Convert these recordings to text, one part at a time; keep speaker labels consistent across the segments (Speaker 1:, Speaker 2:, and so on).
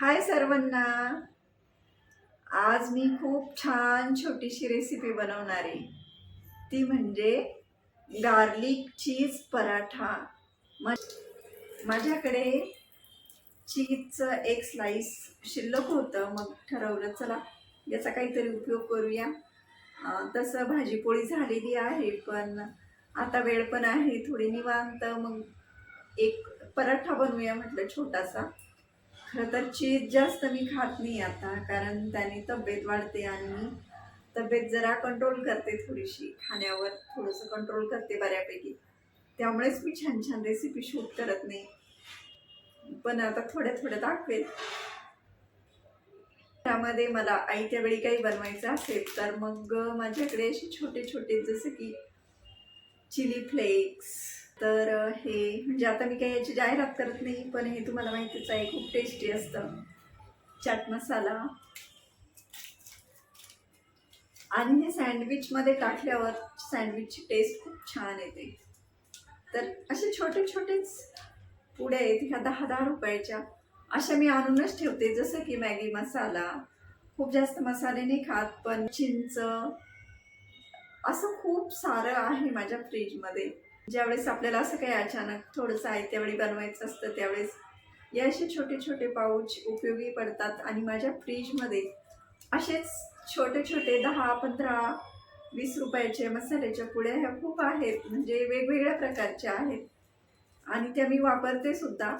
Speaker 1: हाय सर्वांना. आज मी खूप छान छोटीशी रेसिपी बनवणार आहे. ती म्हणजे गार्लिक चीज पराठा. माझ्याकडे चीजचं एक स्लाइस शिल्लक होतं. मग ठरवलं चला याचा काहीतरी उपयोग करूया. तसं भाजीपोळी झालेली आहे पण आता वेळ पण आहे थोडी निवांत. मग एक पराठा बनवूया म्हटलं छोटासा. खरं तर चीज जास्त मी खात नाही आता कारण त्याने तब्येत वाढते आणि तब्येत जरा कंट्रोल करते थोडीशी. खाण्यावर थोडंसं कंट्रोल करते बऱ्यापैकी. त्यामुळेच मी छान छान रेसिपी शूट करत नाही. पण आता थोड्या थोड्या दाखवेल त्यामध्ये मला आईच्या वेळी काही बनवायचं असेल तर मग माझ्याकडे असे छोटे छोटे जसं की चिली फ्लेक्स तर हे म्हणजे आता मी काही याची जाहिरात करत नाही पण हे तुम्हाला माहितीच आहे खूप टेस्टी असतं. चाट मसाला आणि हे सँडविचमध्ये टाकल्यावर सँडविचची टेस्ट खूप छान येते. तर असे छोटे छोटेच पुड्या आहेत ह्या दहा दहा रुपयाच्या. अशा मी आणूनच ठेवते जसं की मॅगी मसाला. खूप जास्त मसाले नाही खात पण चिंच. असं खूप सारं आहे माझ्या फ्रीजमध्ये ज्यावेळेस आपल्याला असं काही अचानक थोडंसं आहे त्यावेळी बनवायचं असतं त्यावेळेस या असे छोटे छोटे पाऊच उपयोगी पडतात. आणि माझ्या फ्रीजमध्ये असेच छोटे छोटे दहा पंधरा वीस रुपयाचे मसाल्याच्या पुड्या ह्या खूप आहेत. म्हणजे वेगवेगळ्या प्रकारच्या आहेत. आणि त्या मी वापरते सुद्धा.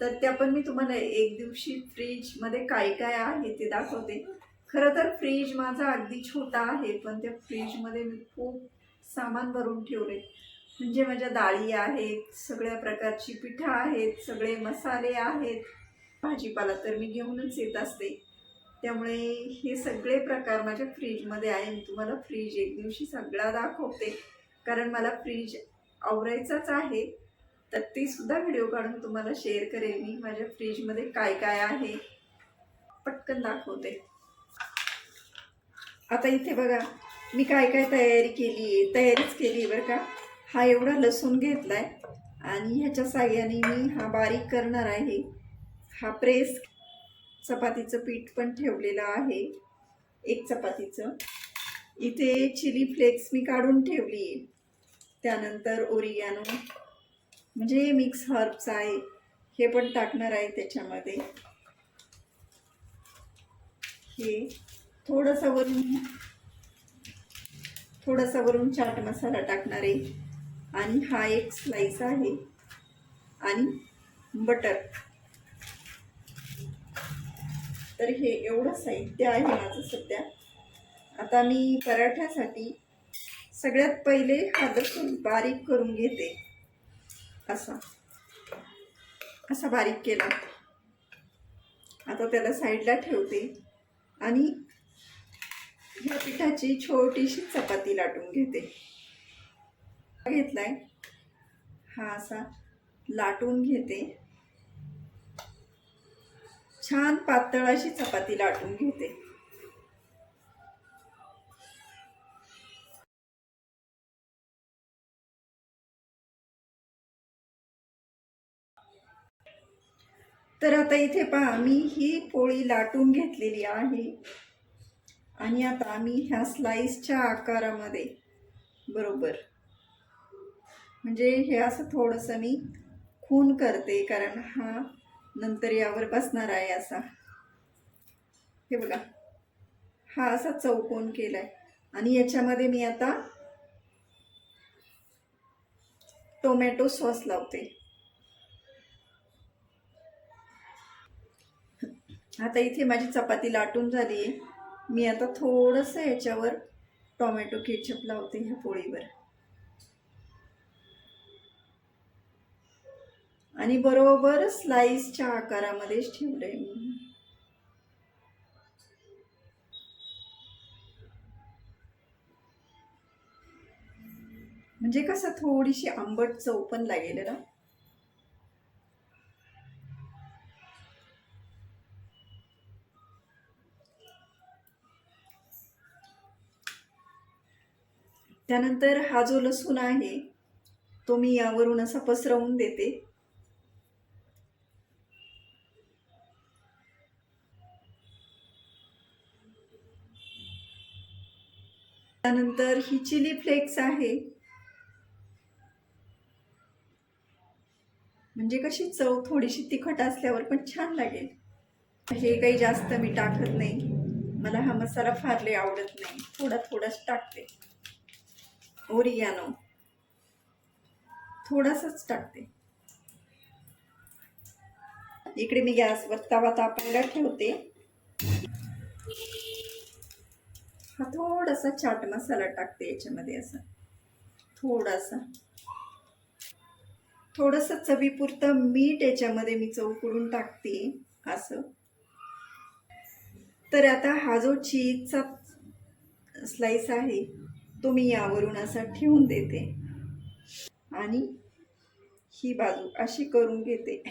Speaker 1: तर त्या पण मी तुम्हाला एक दिवशी फ्रीजमध्ये काय काय आहे ते दाखवते. खरं तर फ्रीज माझा अगदी छोटा आहे पण त्या फ्रीजमध्ये मी खूप सामान भरून ठेवले. म्हणजे माझ्या डाळी आहेत सगळ्या प्रकारची पिठं आहेत सगळे मसाले आहेत. भाजीपाला तर मी घेऊनच येत असते. त्यामुळे हे सगळे प्रकार माझ्या फ्रीजमध्ये आहे. मी तुम्हाला फ्रीज एक दिवशी सगळा दाखवते. कारण मला फ्रीज आवरायचाच आहे. तर ते सुद्धा व्हिडिओ काढून तुम्हाला शेअर करेल मी माझ्या फ्रीजमध्ये काय काय आहे. पटकन दाखवते. आता इथे बघा मी काय काय तयारी केली आहे तयारीच केली आहे बरं का? हा एवढा लसूण घेतला आहे आणि ह्याच्या साह्याने मी हा बारीक करणार आहे. हा प्रेस चपातीचं पीठ पण ठेवलेलं आहे. एक चपातीचं. इथे चिली फ्लेक्स मी काढून ठेवली. आहे त्यानंतर ओरियानो म्हणजे मिक्स हर्ब्स आहे हे पण टाकणार आहे त्याच्यामध्ये. हे थोडंसं वरून थोडासा वरून चाट मसाला टाकणार आहे. आणि हा एक स्लाइस आहे. आणि बटर. तर हे एवढं साहित्य आहे माझं सध्या. आता मी पराठ्यासाठी सगळ्यात पहिले हा लसूण बारीक करून घेते. असा. असा बारीक केला. आता त्याला साईडला ठेवते. आणि ह्या पिठाची छोटीशी चपाती लाटून घेते. घेतलाय. हा असा लाटून घेते. छान पातळ अशी चपाती लाटून घेते. तर आता इथे पहा मी ही पोळी लाटून घेतलेली आहे. आणि आता आम्ही ह्या स्लाइसच्या आकारामध्ये. बरोबर. म्हणजे हे असं थोडंसं मी खून करते कारण हा नंतर यावर बसणार आहे असा. हे बघा हा असा चौकोन केलाय. आणि याच्यामध्ये मी आता टोमॅटो सॉस लावते. आता इथे माझी चपाती लाटून झाली आहे मी आता थोडंसं याच्यावर टोमॅटो केचप लावते ह्या पोळीवर. आणि बरोबर स्लाइसच्या आकारामध्येच ठेवलंय मी. म्हणजे कसं थोडीशी आंबट चव पण लागेल ना? त्यानंतर हा जो लसूण आहे तो मी यावरून असा पसरवून देते. त्यानंतर ही चिली फ्लेक्स आहे. म्हणजे कशी चव थोडीशी तिखट असल्यावर पण छान लागेल. हे काही जास्त मी टाकत नाही. मला हा मसाला फार लई आवडत नाही. थोडा थोडाच टाकते. ओरियानो. थोडासाच टाकते. इकडे मी गॅसवर तवा तापायला ठेवते. हा थोडासा चाट मसाला टाकते याच्यामध्ये असं. थोडासा. थोडस चवीपुरतं मीठ याच्यामध्ये मी चौकडून टाकते असं. तर आता हा जो चीजचा स्लाइस आहे तो मी यावरून असा ठेवून देते. आणि ही बाजू अशी करून घेते.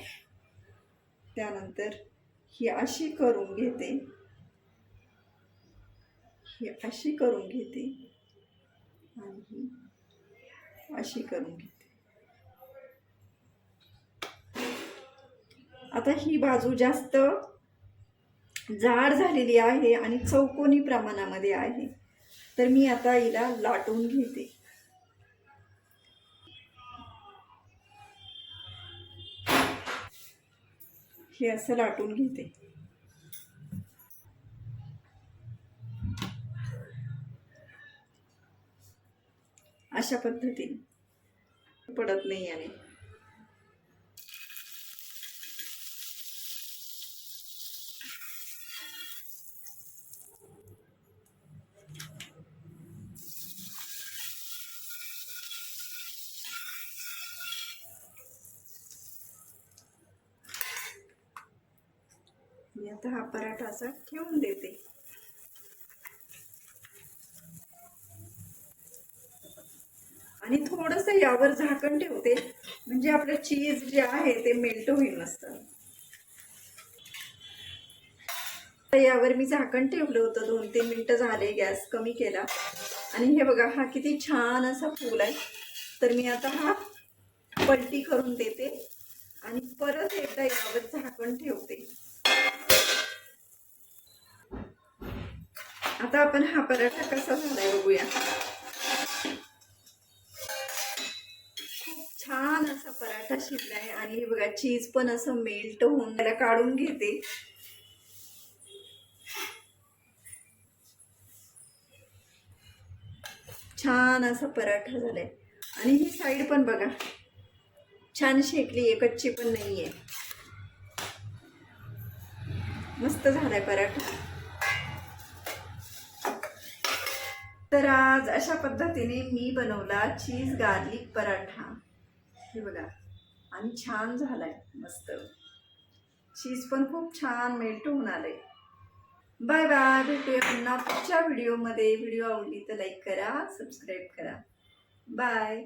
Speaker 1: त्यानंतर ही अशी करून घेते. ही अशी करून घेते. आणि ही अशी करून घेते. आता ही बाजू जास्त जाड झालेली आहे आणि चौकोनी प्रमाणामध्ये आहे. तर मी आता हिला लाटून घेते. हे असं लाटून घेते. अशा पद्धतीने. पडत नाही याने. मी आता हा पराठा असा ठेवून देते. आणि थोडस यावर झाकण ठेवते. म्हणजे आपलं चीज जे आहे ते मेल्ट होईल नसतं तर यावर मी झाकण ठेवलं होतं. दोन तीन मिनिटं झाले गॅस कमी केला. आणि हे बघा हा किती छान असा फूल आहे. तर मी आता हा पलटी करून देते. आणि परत एकदा यावर झाकण ठेवते. आता आपण हा पराठा कसा झालाय बघूया. असा पराठा आहे आणि हे बघा चीज पण असं मेल्ट होऊन त्याला काढून घेते. छान असा पराठा झालाय. आणि ही साईड पण बघा छान शेकली आहे कच्ची पण नाहीये. मस्त झालाय पराठा. तर आज अशा पद्धतीने मी बनवला चीज गार्लिक पराठा. हे बघा. आणि छान झालाय मस्त. चीज पण खूप छान मेल्ट होऊन आलंय. बाय बाय भेटूया पुन्हा पुढच्या व्हिडिओमध्ये व्हिडिओ आवडली तर लाईक करा सबस्क्राईब करा. बाय